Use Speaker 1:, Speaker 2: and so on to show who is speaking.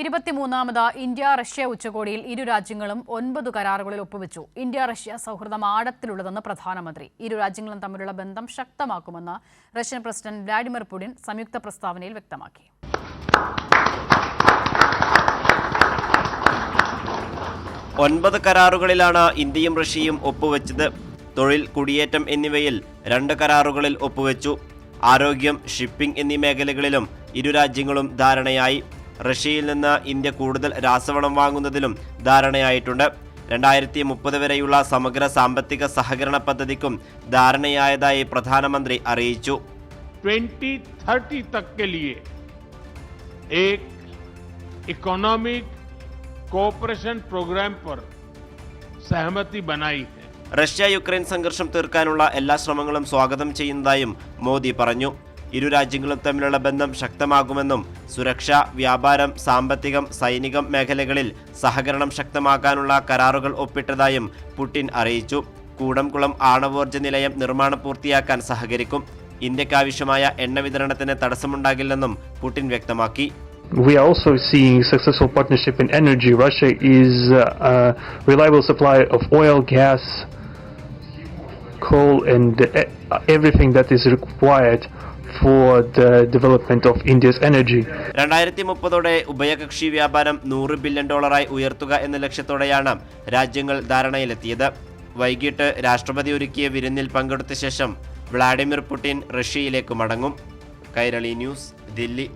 Speaker 1: ഇരുപത്തിമൂന്നാമത് India Russia ഉച്ചകോടിയിൽ ഇരു രാജ്യങ്ങളും ഒൻപത് കരാറുകളിൽ ഒപ്പുവെച്ചു. ഇന്ത്യ റഷ്യ സൗഹൃദം ആഴത്തിലുള്ളതെന്ന് പ്രധാനമന്ത്രി. ഇരു രാജ്യങ്ങളും തമ്മിലുള്ള ബന്ധം ശക്തമാക്കുമെന്ന് റഷ്യൻ പ്രസിഡന്റ് വ്ളാഡിമിർ പുടിൻ സംയുക്ത പ്രസ്താവനയിൽ വ്യക്തമാക്കി.
Speaker 2: ഒൻപത് കരാറുകളിലാണ് ഇന്ത്യയും റഷ്യയും ഒപ്പുവെച്ചത്. തൊഴിൽ കുടിയേറ്റം എന്നിവയിൽ രണ്ട് കരാറുകളിൽ ഒപ്പുവെച്ചു. ആരോഗ്യം ഷിപ്പിംഗ് എന്നീ മേഖലകളിലും ഇരു രാജ്യങ്ങളും ധാരണയായി. റഷ്യയിൽ നിന്ന് ഇന്ത്യ കൂടുതൽ രാസവളം വാങ്ങുന്നതിലും ധാരണയായിട്ടുണ്ട്. രണ്ടായിരത്തി മുപ്പത് വരെയുള്ള സമഗ്ര സാമ്പത്തിക സഹകരണ പദ്ധതിക്കും ധാരണയായതായി പ്രധാനമന്ത്രി അറിയിച്ചു.
Speaker 3: സഹമതി
Speaker 2: റഷ്യ യുക്രൈൻ സംഘർഷം തീർക്കാനുള്ള എല്ലാ ശ്രമങ്ങളും സ്വാഗതം ചെയ്യുന്നതായും മോദി പറഞ്ഞു. ഇരു രാജ്യങ്ങളും തമ്മിലുള്ള ബന്ധം ശക്തമാകുമെന്നും സുരക്ഷ വ്യാപാരം സാമ്പത്തികം സൈനികം മേഖലകളിൽ സഹകരണം ശക്തമാക്കാനുള്ള കരാറുകൾ ഒപ്പിട്ടതായും പുടിൻ അറിയിച്ചു. കൂടംകുളം ആണവോർജ നിലയം നിർമ്മാണം പൂർത്തിയാക്കാൻ സഹകരിക്കും. ഇന്ത്യക്കാവശ്യമായ എണ്ണ വിതരണത്തിന് തടസ്സമുണ്ടാകില്ലെന്നും പുടിൻ വ്യക്തമാക്കി.
Speaker 4: We are also seeing successful partnership in energy. Russia is uh, a reliable supplier of oil, gas, coal, and uh, everything that is required for the development of India's energy.
Speaker 2: രണ്ടായിരത്തി മുപ്പതോടെ ഉഭയകക്ഷി വ്യാപാരം നൂറ് billion ഡോളറായി ഉയർത്തുക എന്ന ലക്ഷ്യത്തോടെയാണ് രാജ്യങ്ങൾ ധാരണയിലെത്തിയത്. വൈകിട്ട് രാഷ്ട്രപതി ഒരുക്കിയ വിരുന്നിൽ പങ്കെടുത്ത ശേഷം വ്ളാഡിമിർ പുടിൻ റഷ്യയിലേക്ക് മടങ്ങും. കൈരളി ന്യൂസ് ദില്ലി.